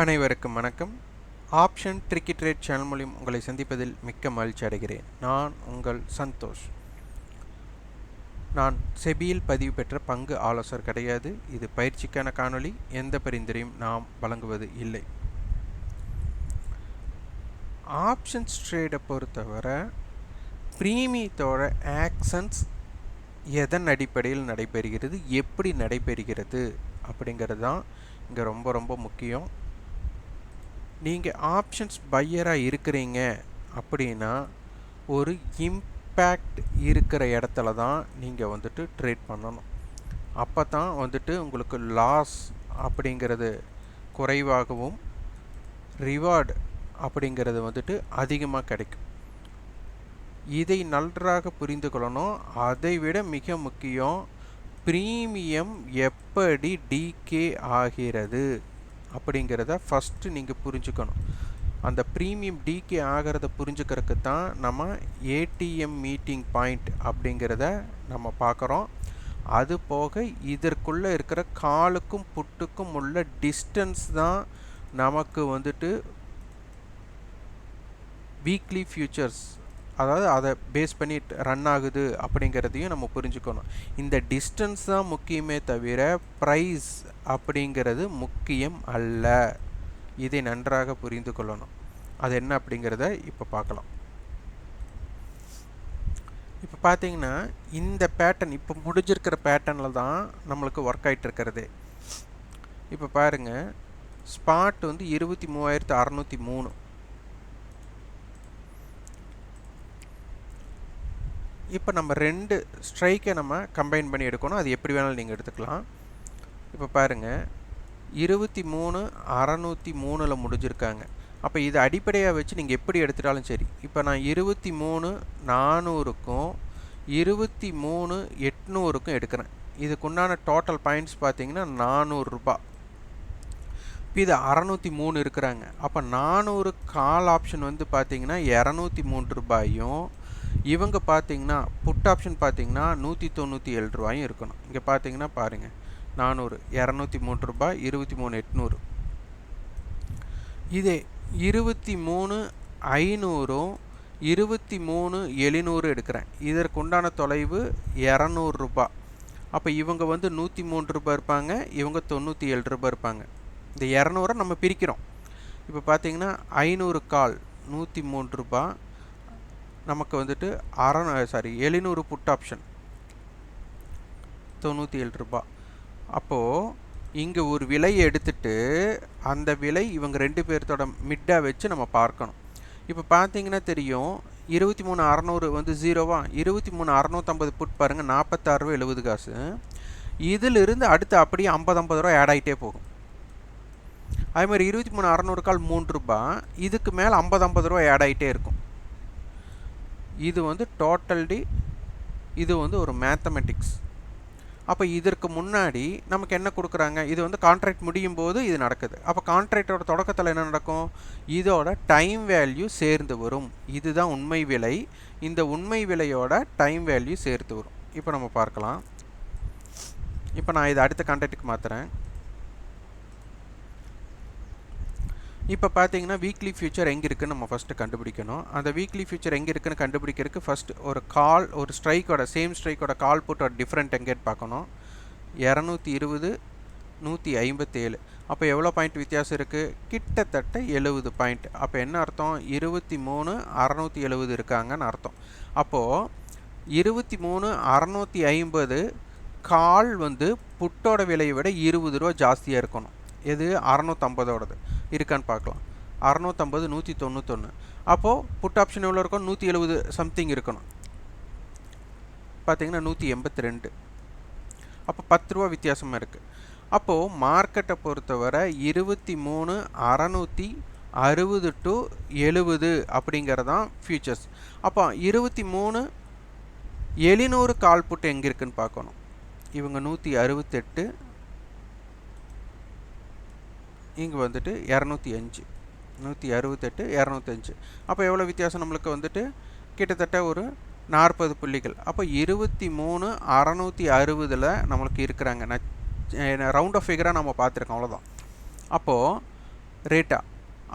அனைவருக்கும் வணக்கம். Option tricky trade channel மூலியம் உங்களை சந்திப்பதில் மிக்க மகிழ்ச்சி அடைகிறேன். நான் உங்கள் சந்தோஷ். நான் செபியில் பதிவு பெற்ற பங்கு ஆலோசகர் கிடையாது. இது பயிற்சிக்கான காணொளி. எந்த பரிந்துரையும் நாம் வழங்குவது இல்லை. ஆப்ஷன்ஸ் ட்ரேடை பொறுத்தவரை ப்ரீமியத்தோட ஆக்ஷன்ஸ் எதன் அடிப்படையில் நடைபெறுகிறது? எப்படி நடைபெறுகிறது? அப்படிங்கிறது தான் இங்கே ரொம்ப ரொம்ப முக்கியம். நீங்கள் ஆப்ஷன்ஸ் பையராக இருக்கிறீங்க அப்படின்னா ஒரு இம்பேக்ட் இருக்கிற இடத்துல தான் நீங்கள் வந்துட்டு ட்ரேட் பண்ணணும். அப்போ தான் வந்துட்டு உங்களுக்கு லாஸ் அப்படிங்கிறது குறைவாகவும் ரிவார்டு அப்படிங்கிறது வந்துட்டு அதிகமாக கிடைக்கும். இதை நன்றாக புரிந்து கொள்ளணும். அதை விட மிக முக்கியம் ப்ரீமியம் எப்படி டிகே ஆகிறது? அப்படிங்கிறத ஃபஸ்ட்டு நீங்கள் புரிஞ்சுக்கணும். அந்த ப்ரீமியம் டிகே ஆகிறத புரிஞ்சுக்கிறதுக்கு தான் நம்ம ஏடிஎம் மீட்டிங் பாயிண்ட் அப்படிங்கிறத நம்ம பார்க்குறோம். அது போக இதற்குள்ளே இருக்கிற காலுக்கும் புட்டுக்கும் உள்ள டிஸ்டன்ஸ் தான் நமக்கு வந்துட்டு வீக்லி ஃபியூச்சர்ஸ் அதாவது அதை பேஸ் பண்ணி ரன் ஆகுது அப்படிங்கிறதையும் நம்ம புரிஞ்சுக்கணும். இந்த டிஸ்டன்ஸ் தான் முக்கியமே தவிர ப்ரைஸ் அப்படிங்கிறது முக்கியம் அல்ல. இதை நன்றாக புரிந்து கொள்ளணும். அது என்ன அப்படிங்கிறத இப்போ பார்க்கலாம். இப்போ பார்த்தீங்கன்னா இந்த பேட்டர்ன் இப்போ முடிஞ்சிருக்கிற பேட்டர்னில் தான் நம்மளுக்கு ஒர்க் ஆகிட்டு இருக்கிறது. இப்போ பாருங்கள் ஸ்பாட் வந்து இருபத்தி மூவாயிரத்து அறநூற்றி மூணு. இப்போ நம்ம ரெண்டு ஸ்ட்ரைக்கை நம்ம கம்பைன் பண்ணி எடுக்கணும். அது எப்படி வேணாலும் நீங்கள் எடுத்துக்கலாம். இப்போ பாருங்கள் இருபத்தி மூணு அறநூற்றி மூணில் முடிஞ்சிருக்காங்க. அப்போ இது அடிப்படையாக வச்சு நீங்கள் எப்படி எடுத்துட்டாலும் சரி. இப்போ நான் இருபத்தி மூணு நானூறுக்கும் இருபத்தி மூணு எட்நூறுக்கும் எடுக்கிறேன். இதுக்குண்டான டோட்டல் பாயிண்ட்ஸ் பார்த்தீங்கன்னா நானூறுரூபா இப்போ இது அறநூற்றி மூணு இருக்கிறாங்க. அப்போ நானூறு கால் ஆப்ஷன் வந்து பார்த்தீங்கன்னா இரநூத்தி மூன்று ரூபாயும் இவங்க பார்த்தீங்கன்னா புட் ஆப்ஷன் பார்த்தீங்கன்னா நூற்றி தொண்ணூற்றி ஏழு ரூபாயும் இருக்கணும். இங்கே பார்த்தீங்கன்னா பாருங்கள் நானூறு இரநூத்தி மூணு ரூபாய் இருபத்தி மூணு எட்நூறு. இதே இருபத்தி மூணு ஐநூறும் இருபத்தி மூணு எழுநூறு எடுக்கிறேன். இதற்கு உண்டான தொலைவு இரநூறுபா அப்போ இவங்க வந்து நூற்றி மூணு ரூபாய் இருப்பாங்க இவங்க தொண்ணூற்றி ஏழு ரூபாய் இருப்பாங்க. இந்த இரநூறை நம்ம பிரிக்கிறோம். இப்போ பார்த்தீங்கன்னா ஐநூறு கால் நூற்றி மூணு ரூபா நமக்கு வந்துட்டு அறநூ சாரி எழுநூறு புட் ஆப்ஷன் தொண்ணூற்றி ஏழு ரூபா. அப்போது இங்கே ஒரு விலையை எடுத்துட்டு அந்த விலை இவங்க ரெண்டு பேர்த்தோட மிட்டாக வச்சு நம்ம பார்க்கணும். இப்போ பார்த்தீங்கன்னா தெரியும் இருபத்தி மூணு அறநூறு வந்து ஜீரோவா இருபத்தி மூணு அறநூற்றம்பது புட் பாருங்கள் நாற்பத்தாறு ரூபா எழுபது காசு. இதிலிருந்து அடுத்து அப்படியே ஐம்பது ஐம்பது ரூபா ஆட் ஆகிட்டே போகும். அதே மாதிரி இருபத்தி மூணு அறநூறு கால் மூன்று ரூபா இதுக்கு மேலே ஐம்பது ஐம்பது ரூபா ஆட் ஆகிட்டே இருக்கும். இது வந்து டோட்டல்டி இது வந்து ஒரு மேத்தமெட்டிக்ஸ் அப்போ இதற்கு முன்னாடி நமக்கு என்ன கொடுக்குறாங்க? இது வந்து கான்ட்ராக்ட் முடியும் போது இது நடக்குது. அப்போ கான்ட்ராக்டோட தொடக்கத்தில் என்ன நடக்கும்? இதோட டைம் வேல்யூ சேர்ந்து வரும். இதுதான் உண்மை விலை. இந்த உண்மை விலையோட டைம் வேல்யூ சேர்த்து வரும். இப்போ நம்ம பார்க்கலாம். இப்போ நான் இதை அடுத்த கான்ட்ராக்டுக்கு மாற்றுறேன் இப்போ பார்த்தீங்கன்னா வீக்லி ஃபியூச்சர் எங்கே இருக்குன்னு நம்ம ஃபஸ்ட்டு கண்டுபிடிக்கணும். அந்த வீக்லி ஃபியூச்சர் எங்கே இருக்குன்னு கண்டுபிடிக்கிறதுக்கு ஃபஸ்ட் ஒரு கால் ஒரு ஸ்ட்ரைக்கோட சேம் ஸ்ட்ரைக்கோட கால் புட்டோட டிஃப்ரெண்ட் எங்கேன்னு பார்க்கணும். இரநூத்தி இருபது நூற்றி ஐம்பத்தேழு. அப்போ எவ்வளோ பாயிண்ட் வித்தியாசம் இருக்குது கிட்டத்தட்ட எழுபது பாயிண்ட் அப்போ என்ன அர்த்தம்? இருபத்தி மூணு அறநூற்றி எழுபது இருக்காங்கன்னு அர்த்தம். அப்போது இருபத்தி மூணு அறநூற்றி ஐம்பது கால் வந்து புட்டோட விலையை விட இருபது ரூபா ஜாஸ்தியாக இருக்கணும். எது? அறநூற்றம்பதோடது இருக்கான்னு பார்க்கலாம். அறநூற்றம்பது நூற்றி தொண்ணூத்தொன்று அப்போது புட் ஆப்ஷன் எவ்வளோ இருக்கும் நூற்றி எழுபது சம்திங் இருக்கணும். பார்த்திங்கன்னா நூற்றி எண்பத்தி ரெண்டு அப்போ பத்து ரூபா வித்தியாசமாக இருக்குது அப்போது மார்க்கெட்டை பொறுத்தவரை இருபத்தி மூணு அறநூற்றி அறுபது டு எழுபது அப்படிங்கிறதான் ஃபியூச்சர்ஸ் அப்போ இருபத்தி மூணு எழுநூறு கால் புட்டு எங்கே இருக்குன்னு பார்க்கணும். இவங்க நூற்றி அறுபத்தெட்டு இங்கே வந்துட்டு இரநூத்தி அஞ்சு நூற்றி அறுபத்தெட்டு இரநூத்தஞ்சு. அப்போ எவ்வளோ வித்தியாசம் நம்மளுக்கு வந்துட்டு? கிட்டத்தட்ட ஒரு நாற்பது புள்ளிகள். அப்போ இருபத்தி மூணு அறநூற்றி அறுபதில் நம்மளுக்கு இருக்கிறாங்க. நான் ரவுண்ட் ஆஃப் ஃபிகராக நம்ம பார்த்துருக்கோம் அவ்வளோதான் அப்போது ரேட்டா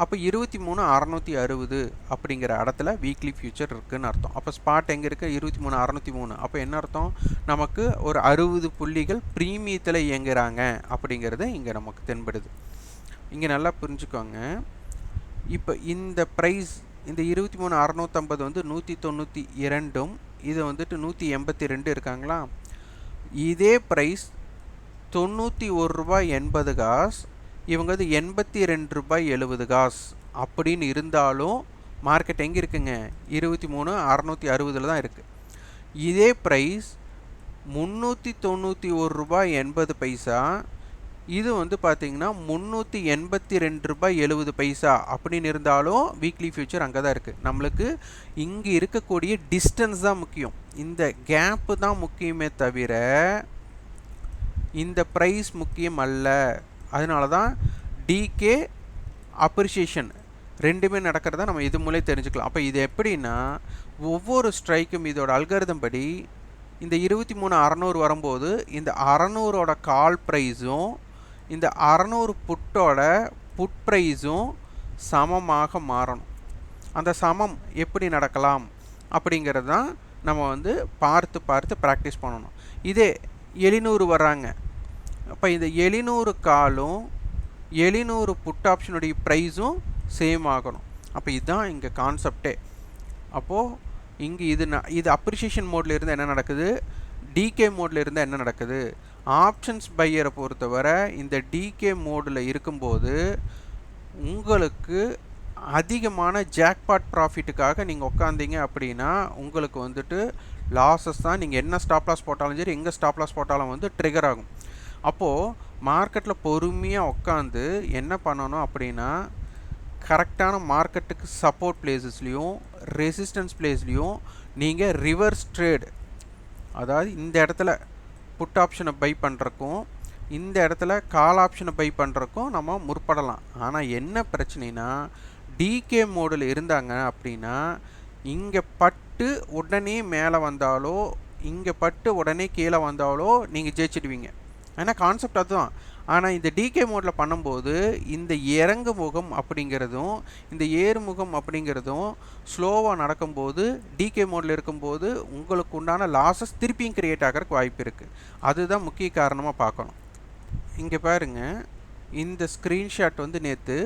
அப்போ இருபத்தி மூணு அறநூற்றி அறுபது அப்படிங்கிற இடத்துல வீக்லி ஃபியூச்சர் இருக்குதுன்னு அர்த்தம். அப்போ ஸ்பாட் எங்கே இருக்குது இருபத்தி மூணு அறநூற்றி மூணு. அப்போ என்ன அர்த்தம்? நமக்கு ஒரு அறுபது புள்ளிகள் ப்ரீமியத்தில் இயங்குகிறாங்க அப்படிங்கிறது இங்கே நமக்கு தென்படுது. இங்கே நல்லா புரிஞ்சுக்கோங்க. இப்போ இந்த ப்ரைஸ் இந்த இருபத்தி மூணு அறநூற்றம்பது வந்து நூற்றி தொண்ணூற்றி இரண்டும் இது வந்துட்டு நூற்றி எண்பத்தி ரெண்டு இருக்காங்களா? இதே ப்ரைஸ் தொண்ணூற்றி ஒரு ரூபாய் எண்பது காசு இவங்க வந்து எண்பத்தி ரெண்டு ரூபாய் எழுபது காசு. அப்படின்னு இருந்தாலும் மார்க்கெட் எங்கே இருக்குங்க? இருபத்தி மூணு அறநூற்றி அறுபதில் தான் இருக்குது இதே ப்ரைஸ் முந்நூற்றி தொண்ணூற்றி ஒரு ரூபாய் எண்பது பைசா இது வந்து பார்த்தீங்கன்னா முந்நூற்றி எண்பத்தி ரெண்டு ரூபாய் எழுபது பைசா அப்படின்னு இருந்தாலும் வீக்லி ஃபியூச்சர் அங்கே தான் இருக்குது நம்மளுக்கு இங்கே இருக்கக்கூடிய டிஸ்டன்ஸ் தான் முக்கியம். இந்த கேப்பு தான் முக்கியமே தவிர இந்த ப்ரைஸ் முக்கியம் அல்ல. அதனால தான் டிகே அப்ரிஷியேஷன் ரெண்டுமே நடக்கிறத நம்ம இது மூலம் தெரிஞ்சுக்கலாம். அப்போ இது எப்படின்னா ஒவ்வொரு ஸ்ட்ரைக்கும் இதோட அல்கருதம் படி இந்த இருபத்தி மூணு அறநூறு வரும்போது இந்த அறநூறோட கால் ப்ரைஸும் இந்த அறநூறு புட்டோட புட் ப்ரைஸும் சமமாக மாறணும். அந்த சமம் எப்படி நடக்கலாம் அப்படிங்கிறது தான் நம்ம வந்து பார்த்து பார்த்து ப்ராக்டிஸ் பண்ணணும். இதே எழுநூறு வர்றாங்க. அப்போ இந்த எழுநூறு காலும் எழுநூறு புட் ஆப்ஷனுடைய ப்ரைஸும் சேம் ஆகணும். அப்போ இதுதான் இங்கே கான்செப்டே அப்போது இங்கே இது ந இது அப்ரிஷியேஷன் மோடில் என்ன நடக்குது? டிகே மோடில் இருந்தால் என்ன நடக்குது? ஆப்ஷன்ஸ் பையரை பொறுத்தவரை இந்த டிகே மோடில் இருக்கும்போது உங்களுக்கு அதிகமான ஜாக்பாட் ப்ராஃபிட்டுக்காக நீங்கள் உட்காந்தீங்க அப்படின்னா உங்களுக்கு வந்துட்டு லாஸஸ் தான். நீங்கள் என்ன ஸ்டாப் லாஸ் போட்டாலும் சரி எங்கே ஸ்டாப் லாஸ் போட்டாலும் வந்து ட்ரிகர் ஆகும். அப்போது மார்க்கெட்டில் பொறுமையாக உட்காந்து என்ன பண்ணணும் அப்படின்னா கரெக்டான மார்க்கெட்டுக்கு சப்போர்ட் பிளேசஸ்லேயும் ரெசிஸ்டன்ஸ் பிளேஸ்லேயும் நீங்கள் ரிவர்ஸ் ட்ரேடு அதாவது இந்த இடத்துல புட் ஆப்ஷனை பை பண்ணுறக்கும் இந்த இடத்துல கால் ஆப்ஷனை பை பண்ணுறக்கும் நம்ம முற்படலாம். ஆனால் என்ன பிரச்சனைனா டிகே மோடில் இருந்தாங்க அப்படின்னா இங்கே பட்டு உடனே மேலே வந்தாலோ இங்கே பட்டு உடனே கீழே வந்தாலோ நீங்கள் ஜெயிச்சிடுவீங்க. ஏன்னா கான்செப்ட் அதுதான். ஆனால் இந்த டிகே மோடில் பண்ணும்போது இந்த இறங்கு முகம் அப்படிங்கிறதும் இந்த ஏறுமுகம் அப்படிங்கிறதும் ஸ்லோவாக நடக்கும்போது டிகே மோடில் இருக்கும்போது உங்களுக்கு உண்டான லாஸஸ் திருப்பியும் க்ரியேட் ஆகிறதுக்கு வாய்ப்பு இருக்குது அதுதான் முக்கிய காரணமாக பார்க்கணும். இங்கே பாருங்கள் இந்த ஸ்க்ரீன்ஷாட் வந்து நேற்று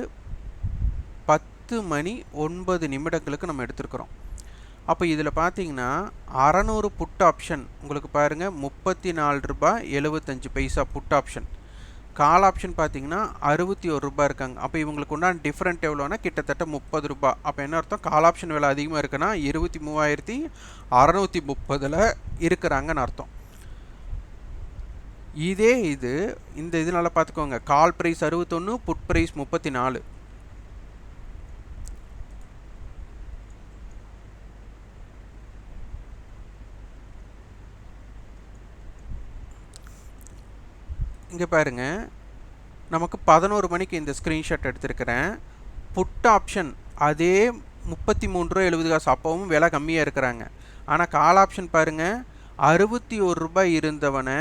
பத்து மணி ஒன்பது நிமிடங்களுக்கு நம்ம எடுத்துருக்குறோம். அப்போ இதில் பார்த்தீங்கன்னா அறநூறு புட் ஆப்ஷன் உங்களுக்கு பாருங்கள் முப்பத்தி நாலு ரூபாய் எழுபத்தஞ்சு பைசா புட் ஆப்ஷன் கால் ஆப்ஷன் பார்த்தீங்கன்னா அறுபத்தி ஒரு ரூபாய் இருக்காங்க. அப்போ இவங்களுக்கு உண்டான டிஃப்ரெண்ட் எவ்வளோனா கிட்டத்தட்ட முப்பது ரூபாய். அப்போ என்ன அர்த்தம்? கால் ஆப்ஷன் விலை அதிகமாக இருக்குன்னா இருபத்தி மூவாயிரத்தி அறநூற்றி முப்பதில் இருக்கிறாங்கன்னு அர்த்தம். இதே இது இந்த இதனால் பார்த்துக்கோங்க. கால் ப்ரைஸ் அறுபத்தொன்று புட் ப்ரைஸ் முப்பத்தி நாலு. இங்கே பாருங்கள் நமக்கு பதினோரு மணிக்கு இந்த ஸ்க்ரீன்ஷாட் எடுத்திருக்கிறேன். புட் ஆப்ஷன் அதே முப்பத்தி மூணு ரூபா எழுபது காசு. அப்பவும் விலை கம்மியாக இருக்கிறாங்க. ஆனால் கால் ஆப்ஷன் பாருங்கள் அறுபத்தி ஒரு ரூபாய் இருந்தவனை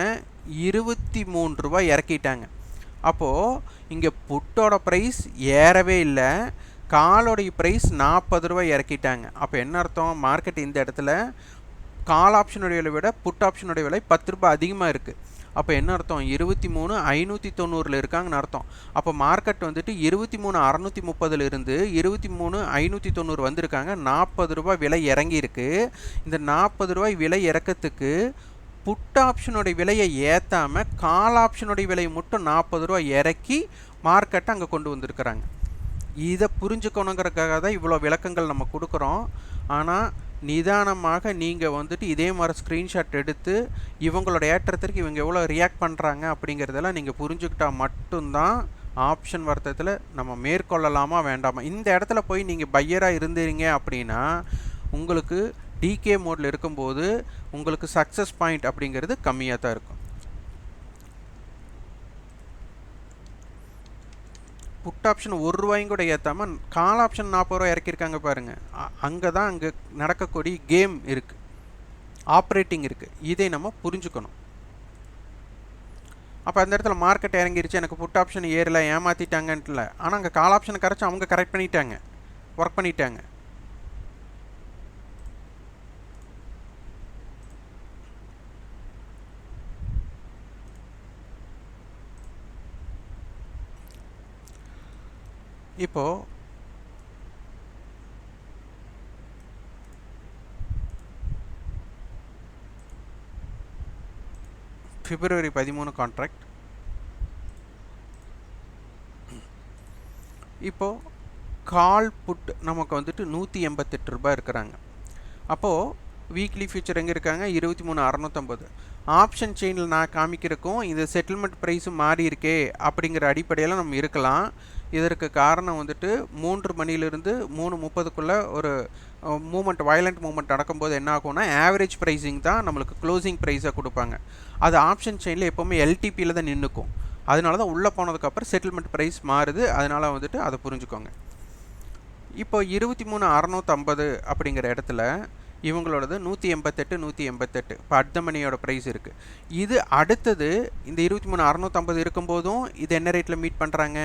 இருபத்தி மூணு ரூபாய் இறக்கிட்டாங்க. அப்போது இங்கே புட்டோட ப்ரைஸ் ஏறவே இல்லை. காலோடைய ப்ரைஸ் நாற்பது ரூபாய் இறக்கிட்டாங்க. அப்போ என்ன அர்த்தம்? மார்க்கெட் இந்த இடத்துல கால் ஆப்ஷனுடைய விலை விட புட் ஆப்ஷனுடைய விலை பத்து ரூபாய் அதிகமாக இருக்குது அப்போ என்ன அர்த்தம்? இருபத்தி மூணு ஐநூற்றி தொண்ணூறில் இருக்காங்கன்னு அர்த்தம். அப்போ மார்க்கெட் வந்துட்டு இருபத்தி மூணு அறநூற்றி முப்பதில் இருந்து இருபத்தி மூணு ஐநூற்றி தொண்ணூறு வந்திருக்காங்க. நாற்பது ரூபாய் விலை இறங்கியிருக்கு. இந்த நாற்பது ரூபாய் விலை இறக்கத்துக்கு புட் ஆப்ஷனுடைய விலையை ஏற்றாமல் கால் ஆப்ஷனுடைய விலையை மட்டும் நாற்பது ரூபாய் இறக்கி மார்க்கெட்டை அங்கே கொண்டு வந்திருக்கிறாங்க. இதை புரிஞ்சுக்கணுங்கிறதுக்காக தான் இவ்வளோ விளக்கங்கள் நம்ம கொடுக்குறோம். ஆனால் நிதானமாக நீங்கள் வந்துட்டு இதே மாதிரி ஸ்க்ரீன்ஷாட் எடுத்து இவங்களோட ஏற்றத்திற்கு இவங்க எவ்வளோ ரியாக்ட் பண்ணுறாங்க அப்படிங்கிறதெல்லாம் நீங்கள் புரிஞ்சுக்கிட்டால் மட்டும்தான் ஆப்ஷன் வர்த்தகத்தில் நம்ம மேற்கொள்ளலாமா வேண்டாமா? இந்த இடத்துல போய் நீங்கள் பையராக இருந்தீங்க அப்படின்னா உங்களுக்கு டிகே மோடில் இருக்கும்போது உங்களுக்கு சக்ஸஸ் பாயிண்ட் அப்படிங்கிறது கம்மியாக தான் இருக்கும். புட் ஆப்ஷன் ஒரு ரூபாயும் கூட ஏற்றாமல் கால் ஆப்ஷன் நாற்பது ரூபா இறக்கியிருக்காங்க பாருங்கள் அங்கே தான் அங்கே நடக்கக்கூடிய கேம் இருக்குது ஆப்ரேட்டிங் இருக்குது இதை நம்ம புரிஞ்சுக்கணும். அப்போ அந்த இடத்துல மார்க்கெட் இறங்கிருச்சு. எனக்கு புட் ஆப்ஷன் ஏறல ஏமாற்றிட்டாங்கன்ட்டுல ஆனால் அங்கே கால் ஆப்ஷனை கரைச்சி அவங்க கரெக்ட் பண்ணிட்டாங்க. ஒர்க் பண்ணிட்டாங்க. இப்போ பிப்ரவரி பதிமூணு கான்ட்ராக்ட் இப்போ கால் புட் நமக்கு வந்துட்டு நூற்றி எண்பத்தெட்டு ரூபாய் இருக்கிறாங்க. அப்போது வீக்லி ஃபியூச்சர் எங்கே இருக்காங்க? இருபத்தி மூணு அறநூற்றம்பது ஆப்ஷன் செயினில் நான் காமிக்கிறக்கும் இது செட்டில்மெண்ட் ப்ரைஸும் மாறி இருக்கே அப்படிங்கிற அடிப்படையில் நம்ம இருக்கலாம். இதற்கு காரணம் வந்துட்டு மூன்று மணிலிருந்து மூணு முப்பதுக்குள்ளே ஒரு மூமெண்ட் வயலண்ட் மூமெண்ட் நடக்கும்போது என்ன ஆகும்னா ஆவரேஜ் ப்ரைஸிங் தான் நம்மளுக்கு க்ளோசிங் ப்ரைஸாக கொடுப்பாங்க. அது ஆப்ஷன் செயினில் எப்போவுமே எல்டிபியில் தான் நின்றுக்கும் அதனால தான் உள்ளே போனதுக்கப்புறம் செட்டில்மெண்ட் ப்ரைஸ் மாறுது. அதனால் வந்துட்டு அதை புரிஞ்சுக்கோங்க. இப்போ இருபத்தி மூணு அறநூற்றம்பது அப்படிங்கிற இடத்துல இவங்களோடது நூற்றி எண்பத்தெட்டு நூற்றி எண்பத்தெட்டு. இப்போ அர்த்தமணியோட ப்ரைஸ் இருக்குது இது அடுத்தது இந்த இருபத்தி மூணு அறநூற்றம்பது இருக்கும்போதும் இது என்ன ரேட்டில் மீட் பண்ணுறாங்க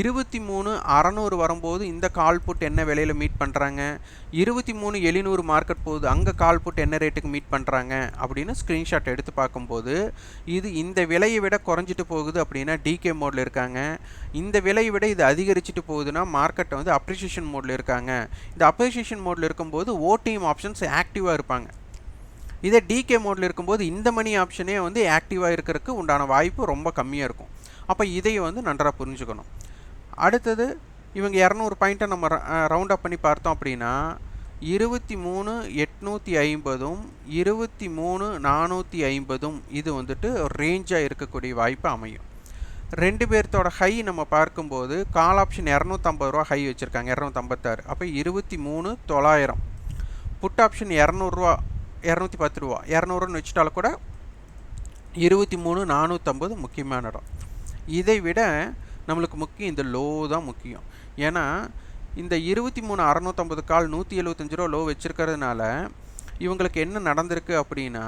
இருபத்தி மூணு அறநூறு வரும்போது இந்த கால் புட் என்ன விலையில் மீட் பண்ணுறாங்க இருபத்தி மூணு எழுநூறு மார்க்கெட் போகுது அங்கே கால் புட் என்ன ரேட்டுக்கு மீட் பண்ணுறாங்க அப்படின்னு ஸ்க்ரீன்ஷாட் எடுத்து பார்க்கும்போது இது இந்த விலையை விட குறைஞ்சிட்டு போகுது அப்படின்னா டிகே மோடில் இருக்காங்க. இந்த விலையை விட இது அதிகரிச்சுட்டு போகுதுன்னா மார்க்கெட்டை வந்து அப்ரிசியேஷன் மோடில் இருக்காங்க. இந்த அப்ரிசியேஷன் மோடில் இருக்கும்போது ஓடிஎம் ஆப்ஷன்ஸ் ஆக்டிவாக இருப்பாங்க. இதே டிகே மோடில் இருக்கும்போது இந்த மணி ஆப்ஷனே வந்து ஆக்டிவாக இருக்கிறதுக்கு உண்டான வாய்ப்பு ரொம்ப கம்மியாக இருக்கும். அப்போ இதையும் வந்து நன்றாக புரிஞ்சுக்கணும். அடுத்தது இவங்க இரநூறு பாயிண்ட்டை நம்ம ரவுண்ட் அப் பண்ணி பார்த்தோம் அப்படின்னா இருபத்தி மூணு எட்நூற்றி ஐம்பதும் இருபத்தி மூணு நானூற்றி ஐம்பதும் இது வந்துட்டு ரேஞ்சாக இருக்கக்கூடிய வாய்ப்பு அமையும். ரெண்டு பேர்த்தோட ஹை நம்ம பார்க்கும்போது கால் ஆப்ஷன் இரநூத்தம்பது ரூபா ஹை வச்சுருக்காங்க இரநூத்தம்பத்தாறு. அப்போ இருபத்தி மூணு தொள்ளாயிரம். புட் ஆப்ஷன் இரநூறுவா இரநூத்தி பத்து ரூபா. இரநூறுன்னு வச்சுட்டாலும் கூட இருபத்தி மூணு நானூற்றம்பது முக்கியமான இடம். இதை விட நம்மளுக்கு முக்கியம் இந்த லோ தான் முக்கியம். ஏன்னா இந்த இருபத்தி மூணு அறநூற்றம்பது கால் நூற்றி எழுபத்தஞ்சு ரூபா லோ வச்சுருக்கிறதுனால இவங்களுக்கு என்ன நடந்திருக்கு அப்படின்னா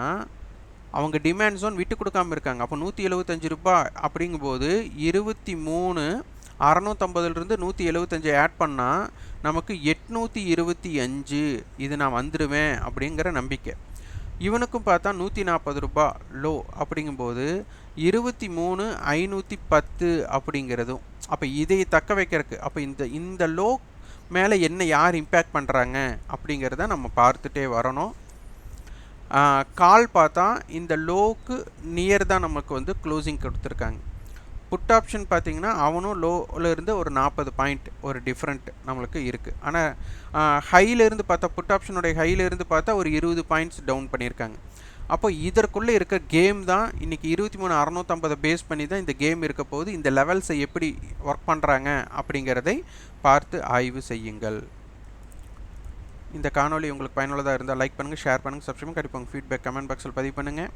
அவங்க டிமாண்ட் ஜோன் விட்டு கொடுக்காம இருக்காங்க. அப்போ நூற்றி எழுபத்தஞ்சு ரூபாய் அப்படிங்கும்போது இருபத்தி மூணு அறநூற்றம்பதுலேருந்து நூற்றி எழுபத்தஞ்சு ஆட் பண்ணால் நமக்கு எட்நூற்றி இருபத்தி அஞ்சு இது நான் வந்துடுவேன் அப்படிங்கிற நம்பிக்கை. இவனுக்கும் பார்த்தா நூற்றி நாற்பது ரூபா லோ அப்படிங்கும்போது இருபத்தி மூணு ஐநூற்றி பத்து அப்படிங்கிறதும். அப்போ இதை தக்க வைக்கிறதுக்கு அப்போ இந்த இந்த லோ மேலே என்ன யார் இம்பேக்ட் பண்ணுறாங்க அப்படிங்கிறத நம்ம பார்த்துட்டே வரணும். கால் பார்த்தா இந்த லோவுக்கு நியர் தான் நமக்கு வந்து க்ளோசிங் கொடுத்துருக்காங்க. புட் ஆப்ஷன் பார்த்திங்கன்னா அவனும் லோவில் இருந்து ஒரு நாற்பது பாயிண்ட் ஒரு டிஃப்ரெண்ட் நம்மளுக்கு இருக்குது ஆனால் ஹையிலேருந்து பார்த்தா புட் ஆப்ஷனுடைய ஹையிலேருந்து பார்த்தா ஒரு இருபது பாயிண்ட்ஸ் டவுன் பண்ணியிருக்காங்க. அப்போ இதற்குள்ளே இருக்க கேம் தான் இன்றைக்கி இருபத்தி மூணு அறநூற்றம்பதை பேஸ் பண்ணி தான் இந்த கேம் இருக்க போது இந்த லெவல்ஸை எப்படி ஒர்க் பண்ணுறாங்க அப்படிங்கிறதை பார்த்து ஆய்வு செய்யுங்கள். இந்த காணொலி உங்களுக்கு பயனுள்ளதாக இருந்தால் லைக் பண்ணுங்கள் ஷேர் பண்ணுங்கள் சப்ஸ்கிரைப் கண்டிப்பாக உங்கள் ஃபீட்பேக் கமெண்ட் பாக்ஸில் பதிவு பண்ணுங்கள்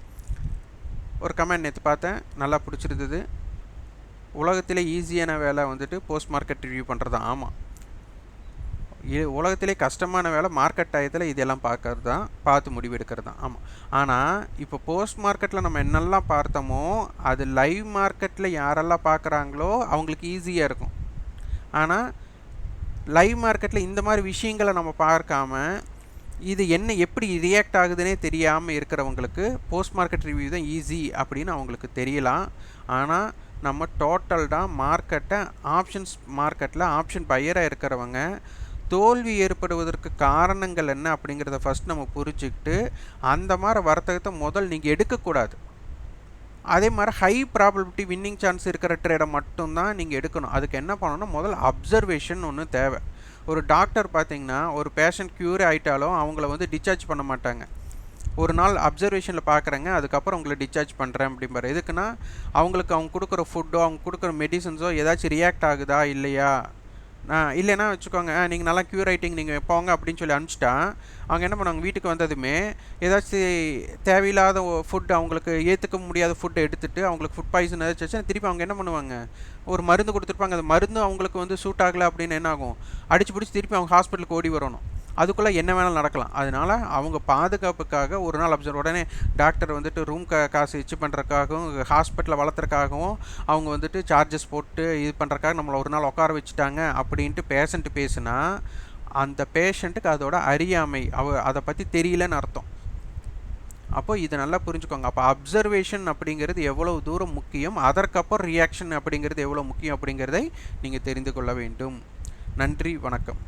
ஒரு கமெண்ட் நேற்று பார்த்தேன் நல்லா பிடிச்சிருந்தது. உலகத்திலே ஈஸியான வேலை வந்துட்டு போஸ்ட் மார்க்கெட் ரிவ்யூ பண்ணுறது ஆமாம் உலகத்திலே கஷ்டமான வேலை மார்க்கெட் டயத்தில் இதெல்லாம் பார்க்கறது தான் பார்த்து முடிவெடுக்கிறது. தான் ஆமாம் ஆனால் இப்போ போஸ்ட் மார்க்கெட்டில் நம்ம என்னெல்லாம் பார்த்தோமோ அது லைவ் மார்க்கெட்டில் யாரெல்லாம் பார்க்குறாங்களோ அவங்களுக்கு ஈஸியாக இருக்கும். ஆனால் லைவ் மார்க்கெட்டில் இந்த மாதிரி விஷயங்களை நம்ம பார்க்காம இது என்ன எப்படி ரியாக்ட் ஆகுதுன்னே தெரியாமல் இருக்கிறவங்களுக்கு போஸ்ட் மார்க்கெட் ரிவ்யூ தான் ஈஸி அப்படின்னு அவங்களுக்கு தெரியலாம். ஆனால் நம்ம டோட்டல்டாக மார்க்கெட்டை ஆப்ஷன்ஸ் மார்க்கெட்டில் ஆப்ஷன் பையராக இருக்கிறவங்க தோல்வி ஏற்படுவதற்கு காரணங்கள் என்ன அப்படிங்கிறத ஃபஸ்ட் நம்ம புரிஞ்சுக்கிட்டு அந்த மாதிரி வர்த்தகத்தை முதல் நீங்கள் எடுக்கக்கூடாது. அதே மாதிரி ஹை ப்ராபபிலிட்டி வின்னிங் சான்ஸ் இருக்கிற ட்ரேடை மட்டும்தான் நீங்கள் எடுக்கணும். அதுக்கு என்ன பண்ணணும்னா முதல் அப்சர்வேஷன் ஒன்று தேவை. ஒரு டாக்டர் பார்த்தீங்கன்னா ஒரு பேஷண்ட் க்யூர் ஆகிட்டாலும் அவங்கள வந்து டிஸ்சார்ஜ் பண்ண மாட்டாங்க. ஒரு நாள் அப்சர்வேஷனில் பார்க்குறேங்க அதுக்கப்புறம் உங்களை டிஸ்சார்ஜ் பண்ணுறேன் அப்படிம்பாரு. எதுக்குன்னா அவங்களுக்கு அவங்க கொடுக்குற ஃபுட்டோ அவங்க கொடுக்குற மெடிசன்ஸோ ஏதாச்சும் ரியாக்ட் ஆகுதா இல்லையா? இல்லைன்னா வச்சுக்கோங்க நீங்கள் நல்லா க்யூர் ஆகிட்டிங்க நீங்கள் போங்க அப்படின்னு சொல்லி அனுப்பிச்சிட்டா அவங்க என்ன பண்ணுவாங்க வீட்டுக்கு வந்ததுமே ஏதாச்சும் தேவையில்லாத ஃபுட் அவங்களுக்கு ஏற்றுக்க முடியாத ஃபுட்டை எடுத்துகிட்டு அவங்களுக்கு ஃபுட் பாய்சன் ஏதாச்சும் திருப்பி அவங்க என்ன பண்ணுவாங்க ஒரு மருந்து கொடுத்துருப்பாங்க அந்த மருந்து அவங்களுக்கு வந்து சூட் ஆகலை அப்படின்னு என்ன ஆகும்? அடிச்சு பிடிச்சி திருப்பி அவங்க ஹாஸ்பிட்டலுக்கு ஓடி வரணும். அதுக்குள்ளே என்ன வேணாலும் நடக்கலாம். அதனால் அவங்க பாதுகாப்புக்காக ஒரு நாள் அப்சர்வ் உடனே டாக்டர் வந்துட்டு ரூம் கா காசு இச்சு பண்ணுறதுக்காகவும் ஹாஸ்பிட்டலில் வளர்த்துறக்காகவும் அவங்க வந்துட்டு சார்ஜஸ் போட்டு இது பண்ணுறக்காக நம்மளை ஒரு நாள் உட்கார வச்சுட்டாங்க அப்படின்ட்டு பேஷண்ட்டு பேசுனா அந்த பேஷண்ட்டுக்கு அதோட அறியாமை அவ அதை பற்றி தெரியலன்னு அர்த்தம். அப்போ இதை நல்லா புரிஞ்சுக்கோங்க. அப்போ அப்சர்வேஷன் அப்படிங்கிறது எவ்வளோ தூரம் முக்கியம் அதற்கப்புறம் ரியாக்ஷன் அப்படிங்கிறது எவ்வளோ முக்கியம் அப்படிங்கிறதை நீங்கள் தெரிந்து கொள்ள வேண்டும். நன்றி வணக்கம்.